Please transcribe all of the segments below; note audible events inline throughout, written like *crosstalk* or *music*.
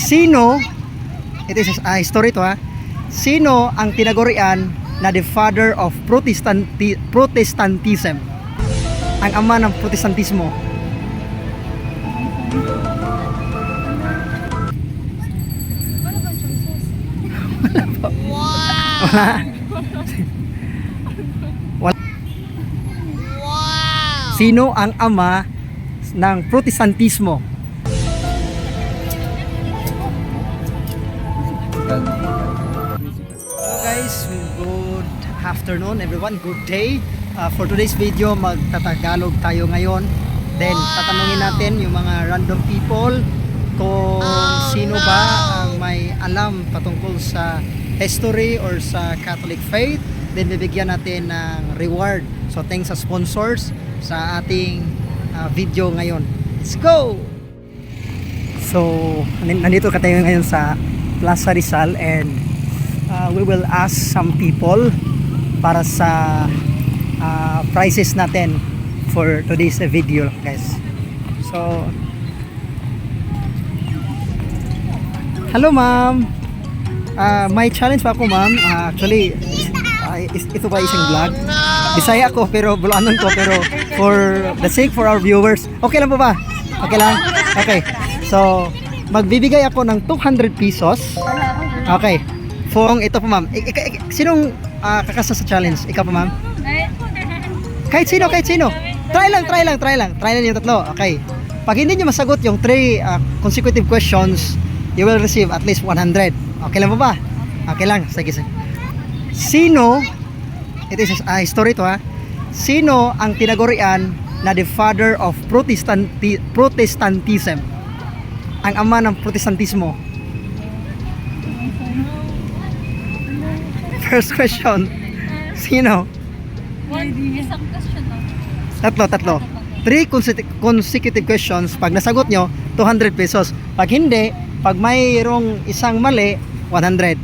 Sino, it is a history to ha, sino ang tinagurian na the father of Protestanti, Protestantism? Ang ama ng Protestantismo. Wala. Wala. Sino ang ama ng Protestantismo? Hello guys, good afternoon everyone, good day. Uh, for today's video, magtatagalog tayo ngayon. Then, tatanungin natin yung mga random people kung sino ba ang may alam patungkol sa history or sa Catholic faith. Then, bibigyan natin ng reward. So, thanks sa sponsors sa ating uh, video ngayon. Let's go! So, nan- nandito ka tayo ngayon sa Plaza Rizal and uh, we will ask some people para sa uh, prizes natin for today's uh, video guys. So, Hello ma'am. Ah, may challenge pa ako ma'am. Ah, actually, is- ito ba isang vlog? Bisaya ko pero Bulanon ko pero for the sake for our viewers. Okay lang po ba? Okay lang? Okay. So, magbibigay ako ng 200 pesos. Okay. Fong ito po ma'am. Ik- ik- ik- sinong ah, kakasa sa challenge? Ikaw po ma'am? Kahit sino, kahit sino. Try lang, try lang, try lang. Try lang yung tatlo. Okay. Pag hindi nyo masagot yung three ah, consecutive questions, you will receive at least 100. Okay lang po ba? Okay lang. Sige, sige. Sino, it is a history to ha, sino ang tinagurian na the father of Protestanti, Protestantism? Ang ama ng Protestantismo. First question. Sino? Isang question lang. Tatlo, tatlo. Three consecutive, questions. Pag nasagot nyo, 200 pesos. Pag hindi, pag mayroong isang mali, 100.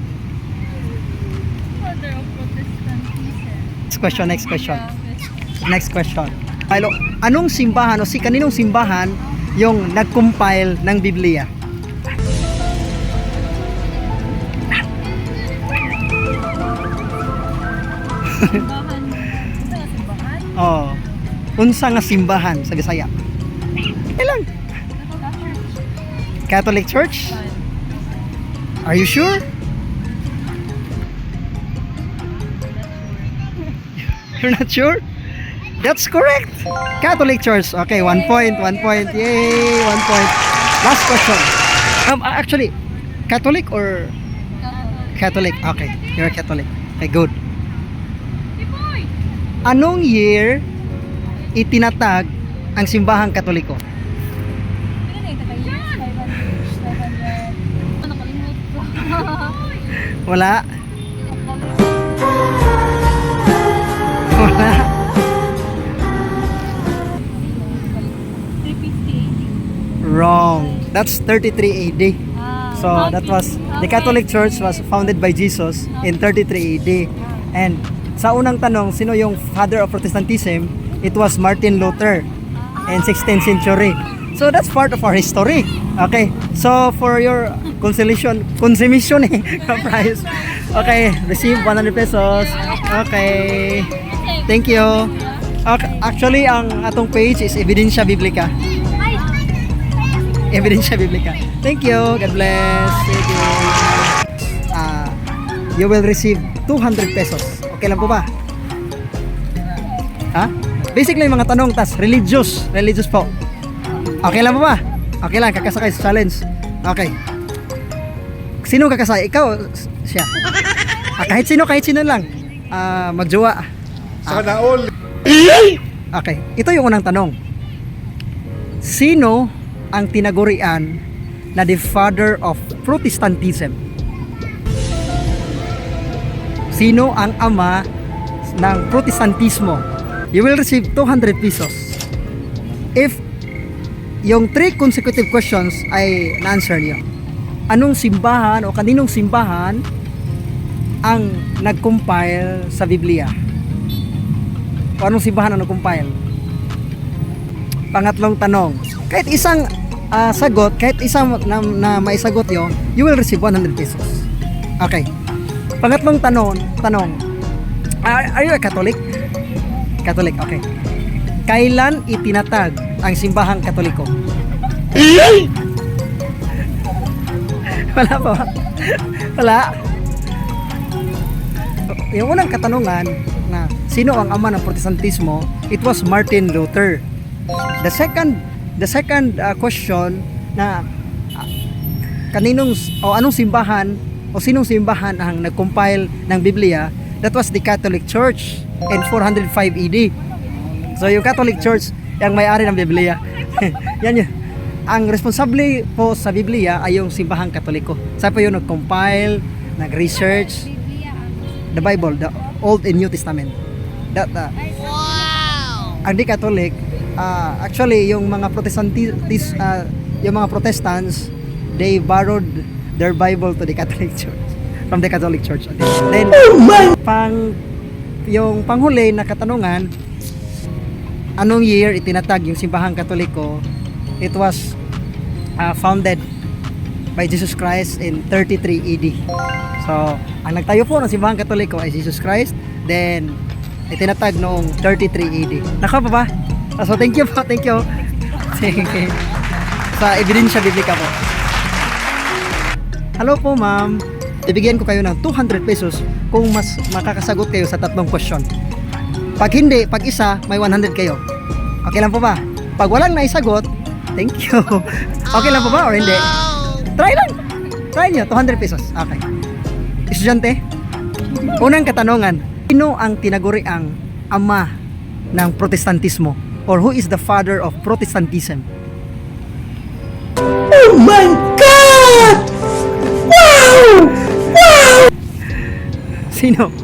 Father of Protestantism. Next question, next question. Next question. Milo, anong simbahan o si kaninong simbahan yung nag-compile ng Biblia? Oh. Unsa nga simbahan sa Bisaya? Ilang? Catholic Church? Are you sure? You're not sure? That's correct. Catholic Church. Okay, one point, one point. Yay, one point. Last question. Um, actually, Catholic or Catholic? Okay, you're a Catholic. Okay, good. Anong year itinatag ang simbahang Katoliko? Ano Wrong. That's 33 AD. Ah, So that was the Catholic Church was founded by Jesus in 33 AD. And sa unang tanong, sino yung father of Protestantism? It was Martin Luther in 16th century. So that's part of our history. Okay. So for your consolation, consummation eh, *laughs* prize. Okay, receive 100 pesos. Okay. Thank you. Okay, actually ang atong page is Evidencia Biblica. Evidencia Biblica. Thank you. God bless. Thank you. Ah, you will receive 200 pesos. Okay lang po ba? Ha? Basically, mga tanong, tas religious. Religious po. Okay lang po ba? Okay lang, kakasakay sa challenge. Okay. Sino kakasay? Ikaw? Siya. Ah, kahit sino, kahit sino lang. Ah, magjowa. Sana all. Okay, ito yung unang tanong. Sino ang tinagurian na the father of Protestantism? Sino ang ama ng Protestantismo? You will receive 200 pesos. If yung three consecutive questions ay na-answer niyo. Anong simbahan o kaninong simbahan ang nag-compile sa Biblia? O anong simbahan ang nag-compile? Pangatlong tanong, kahit isang ah, sagot, kahit isa na, na maisagot nyo, you will receive 100 pesos. Okay. Pangatlong tanong, tanong, are, are you a Catholic? Catholic, okay. Kailan itinatag ang simbahang katoliko? *laughs* Wala pa ba? Wala. Yung unang katanungan na sino ang ama ng protestantismo, it was Martin Luther. The second the second uh, question na uh, kaninong o anong simbahan o sinong simbahan ang nag-compile ng Biblia, that was the Catholic Church in 405 AD. So yung Catholic Church yung may-ari ng Biblia. *laughs* Yan yun. Ang responsable po sa Biblia ay yung simbahang katoliko. Sa po yung nag-compile, nag-research, ang the Bible, the Old and New Testament. That, uh, ang di Catholic, uh, actually yung mga Protestantis, uh, yung mga Protestants, they borrowed their Bible to the Catholic *laughs* Church from the Catholic Church. Then, pang yung panghuli na katanungan, anong year itinatag yung simbahang katoliko? It was uh, founded by Jesus Christ in 33 AD. So, ang nagtayo po ng simbahang katoliko ay Jesus Christ. Then, itinatag noong 33 AD. Naka pa ba? So, thank you po. Thank you. Sige. Sa ebidensya biblika po. Hello po, ma'am. Ibigyan ko kayo ng 200 pesos kung mas makakasagot kayo sa tatlong question. Pag hindi, pag isa, may 100 kayo. Okay lang po ba? Pag walang naisagot, thank you. *laughs* Okay lang po ba or hindi? Try lang. Try nyo, 200 pesos. Okay. Estudyante, unang katanungan, sino ang tinaguri ang ama ng protestantismo? Or who is the father of Protestantism? Oh my God! Wow! Wow! Sino?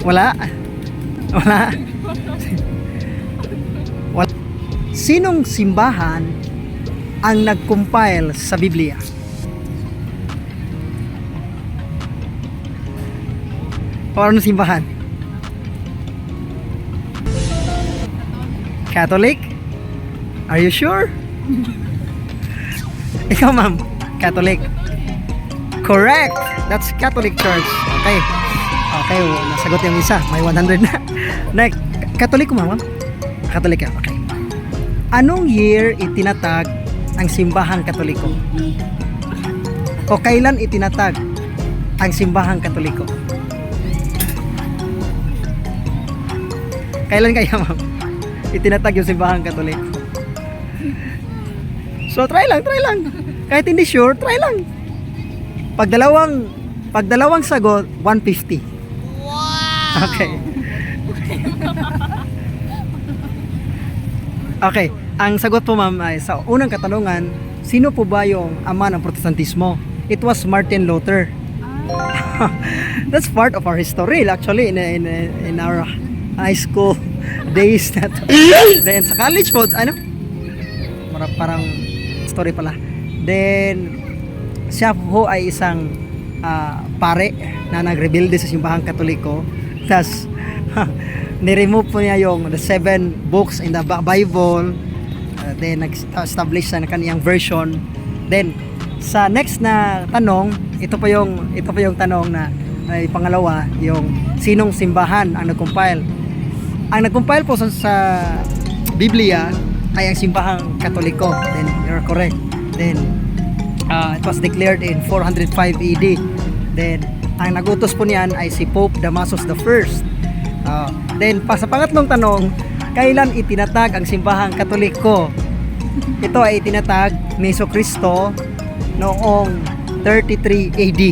Wala? Wala? Wala? Sinong simbahan ang nag-compile sa Biblia? O anong simbahan? Catholic? Are you sure? *laughs* Ikaw ma'am, Catholic. Correct! That's Catholic Church. Okay. Okay, nasagot yung isa. May 100 na. *laughs* Next, Catholic ma'am? Catholic ka, okay. Anong year itinatag ang simbahang katoliko? O kailan itinatag ang simbahang katoliko? Kailan kaya ma'am? Itinatag yung simbahang katoliko. So try lang, try lang. Kahit hindi sure, try lang. Pag dalawang pag dalawang sagot, 150. Wow. Okay. Okay, ang sagot po ma'am ay sa unang katanungan, sino po ba yung ama ng protestantismo? It was Martin Luther. *laughs* That's part of our history actually in, in, in our high school days that then sa college po ano? Mara- parang story pala. Then siya po ay isang ah, pare na nagrebelde sa simbahang katoliko. Tas ni-remove po niya yung the seven books in the Bible. Uh, then nag-establish sa kaniyang version. Then sa next na tanong ito pa yung ito pa yung tanong na ay pangalawa yung sinong simbahan ang nag-compile ang nag-compile po sa, sa Biblia ay ang simbahang katoliko. Then you're correct. Then uh, it was declared in 405 AD then ang nagutos po niyan ay si Pope Damasus First. Ah, then pa sa pangatlong tanong kailan itinatag ang simbahang katoliko? Ito ay itinatag ni Hesus Kristo noong 33 AD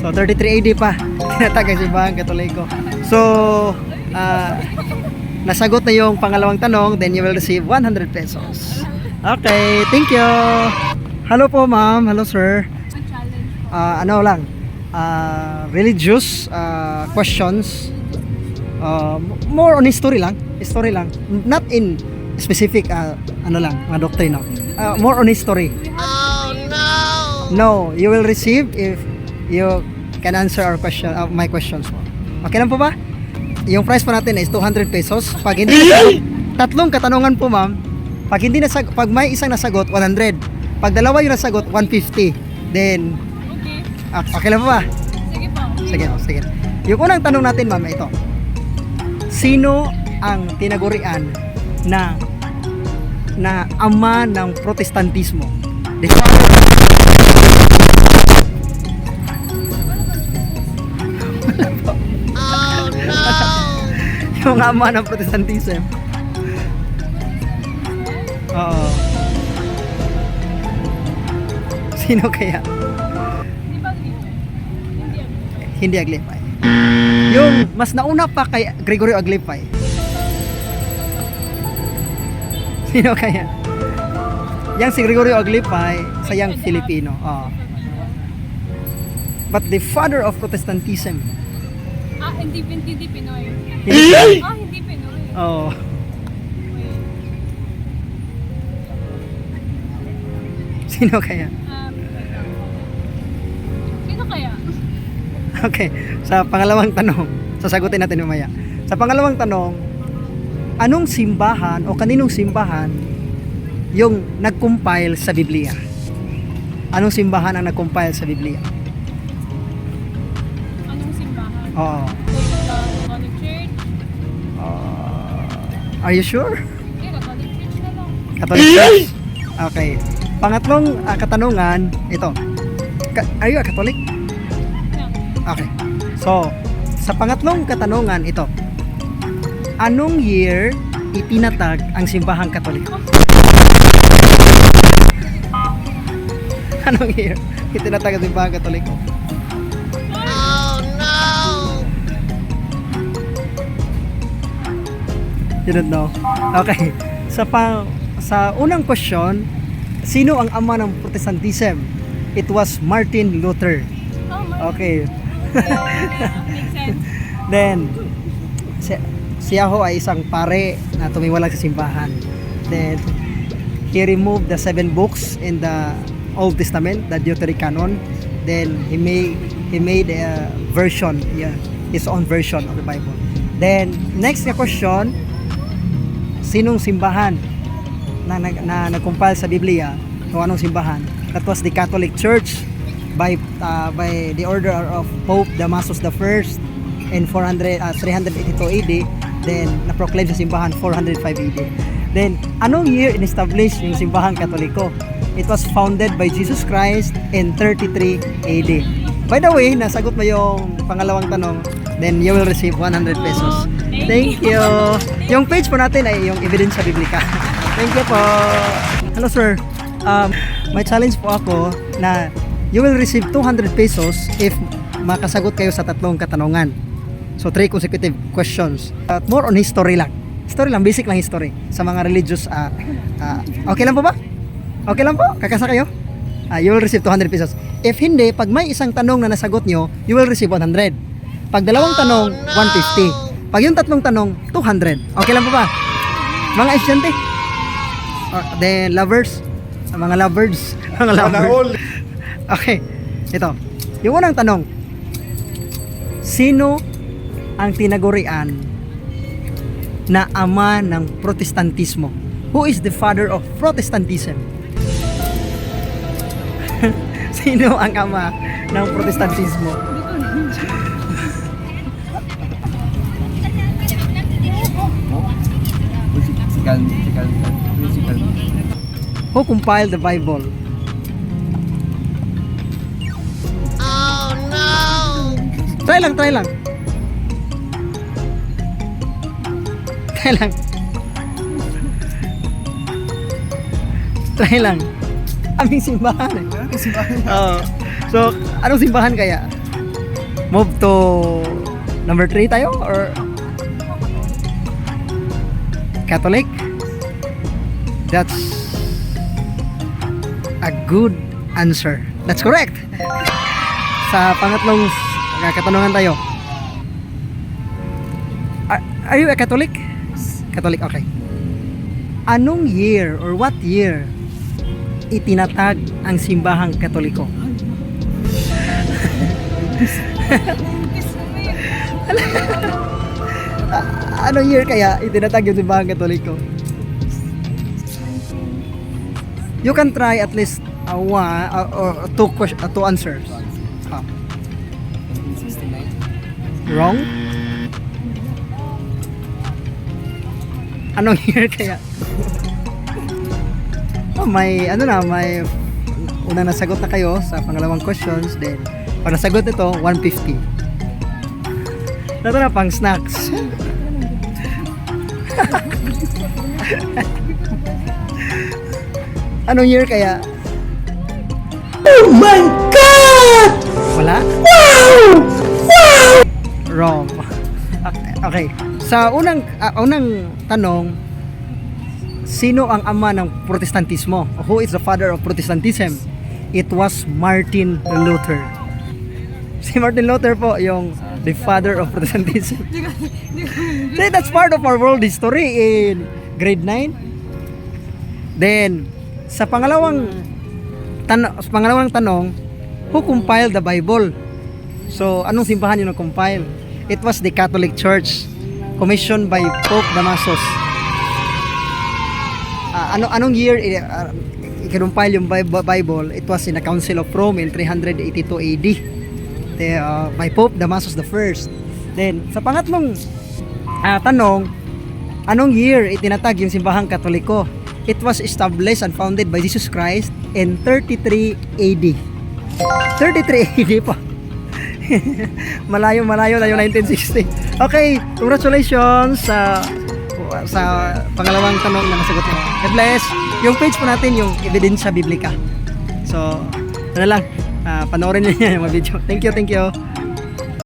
so 33 AD pa *laughs* itinatag ang simbahang katoliko. So ah, nasagot na yung pangalawang tanong then you will receive 100 pesos. Okay thank you. Hello po ma'am. Hello sir. Ah, ano lang? Ah, religious ah, questions. Ah, more on history lang history lang. Not in specific ah, ano lang mga doctrine no? Ah, more on history. No. You will receive if you can answer our question uh, my questions okay lang po ba yung price po natin is 200 pesos pag hindi *laughs* tatlong katanungan po ma'am Pag hindi nasag pag may isang nasagot, 100. Pag dalawa yung nasagot, 150. Then, Okay. ah, okay lang ba? Sige po. Sige, sige. Yung unang tanong natin, ma'am, ito. Sino ang tinagurian na na ama ng protestantismo? The father *laughs* yung ama ng protestantism. Oo. Sino kaya? Hindi Aglipay. Yung mas nauna pa kay Gregorio Aglipay. Sino kaya? Yang si Gregorio Aglipay, sayang Filipino. Oo. But the father of Protestantism. Ah, hindi, hindi, hindi Pinoy. Ah, hindi Pinoy. Oo. Wait. Sino kaya? Um. Sino kaya? Okay. Sa pangalawang tanong, sasagutin natin mamaya. Sa pangalawang tanong, anong simbahan o kaninong simbahan yung nag-compile sa Biblia? Anong simbahan ang nag-compile sa Biblia? Anong simbahan? Oo. Are you sure? Okay, Catholic Church na lang. Catholic Church? Okay. Pangatlong ah, katanungan, ito. Ka- are you a Catholic? Okay. So, sa pangatlong katanungan, ito. Anong year itinatag ang simbahang katoliko? *laughs* Anong year itinatag ang simbahang katoliko? You don't know? Okay. Sa pa, sa unang question, sino ang ama ng Protestantism? It was Martin Luther. Oh. Okay. *laughs* Then, si, siya ho ay isang pare na tumiwalag sa simbahan. Then, he removed the seven books in the Old Testament, the Deuterocanon. Then, he made, he made a version, yeah, his own version of the Bible. Then, next na question, sinong simbahan na, na, na nag-compile sa Biblia? Kung anong simbahan? That was the Catholic Church by uh, by the order of Pope Damasus First in 400 uh, 382 AD then na-proclaim sa simbahan 405 AD then anong year in-establish yung simbahang katoliko it was founded by Jesus Christ in 33 AD by the way nasagot mo yung pangalawang tanong then you will receive 100 pesos thank you yung page po natin ay yung ebidensya biblika *laughs* thank you po hello sir um, may challenge po ako na you will receive 200 pesos if makasagot kayo sa tatlong katanungan. So, three consecutive questions. At more on history lang. History lang, basic lang history. Sa mga religious, ah, ah, okay lang po ba? Okay lang po? Kakasa kayo? Ah, you will receive 200 pesos. If hindi, pag may isang tanong na nasagot nyo, you will receive 100. Pag dalawang tanong, 150. Pag yung tatlong tanong, 200. Okay lang po ba? Mga estudyante? Ah, then, lovers? Ah, mga lovers? *laughs* mga lovers? *laughs* Okay, ito. Yung unang tanong, sino ang tinagurian na ama ng protestantismo? Who is the father of Protestantism? *laughs* sino ang ama ng protestantismo? Musical, musical, musical. Who compiled the Bible? Try lang, try lang. Try lang. Try lang. Aming simbahan eh. Oo. So, anong simbahan kaya? Move to number 3 tayo? Or Catholic? That's a good answer. That's correct. Sa pangatlong katanungan tayo. Are, are you a Catholic? Catholic, okay. Anong year or what year itinatag ang simbahang katoliko? *laughs* Anong year kaya itinatag yung simbahang katoliko? You can try at least uh, one uh, or two question, uh, two answers. Ah, 1969. wrong? Anong *laughs* year kaya? oh, may ano na, may una nasagot na kayo sa pangalawang questions. Then, pag nasagot ito, 150. Ito na pang snacks. *laughs* Anong year kaya? Oh my God! Wala? Wrong. Okay, okay. Sa unang ah, unang tanong, sino ang ama ng Protestantismo? Who is the father of Protestantism? It was Martin Luther. *laughs* Si Martin Luther po yung the father of Protestantism. *laughs* See, that's part of our world history in grade 9. Then, sa pangalawang tan sa pangalawang tanong, who compiled the Bible? So, anong simbahan yung nag-compile? It was the Catholic Church commissioned by Pope Damasus. Ah, ano anong year uh, ikinumpile yung Bi- Bible? It was in the Council of Rome in 382 AD. The, uh, by Pope Damasus the First. Then, sa pangatlong ah, tanong, anong year itinatag yung simbahang katoliko? It was established and founded by Jesus Christ in 33 AD. 33 AD pa. *laughs* malayo malayo na yung 1960. Okay, congratulations sa sa pangalawang tanong na nasagot mo. God bless. Yung page po natin yung ebidensya biblika. So, ano lang, ah, panoorin niyo *laughs* yung video. Thank you, thank you.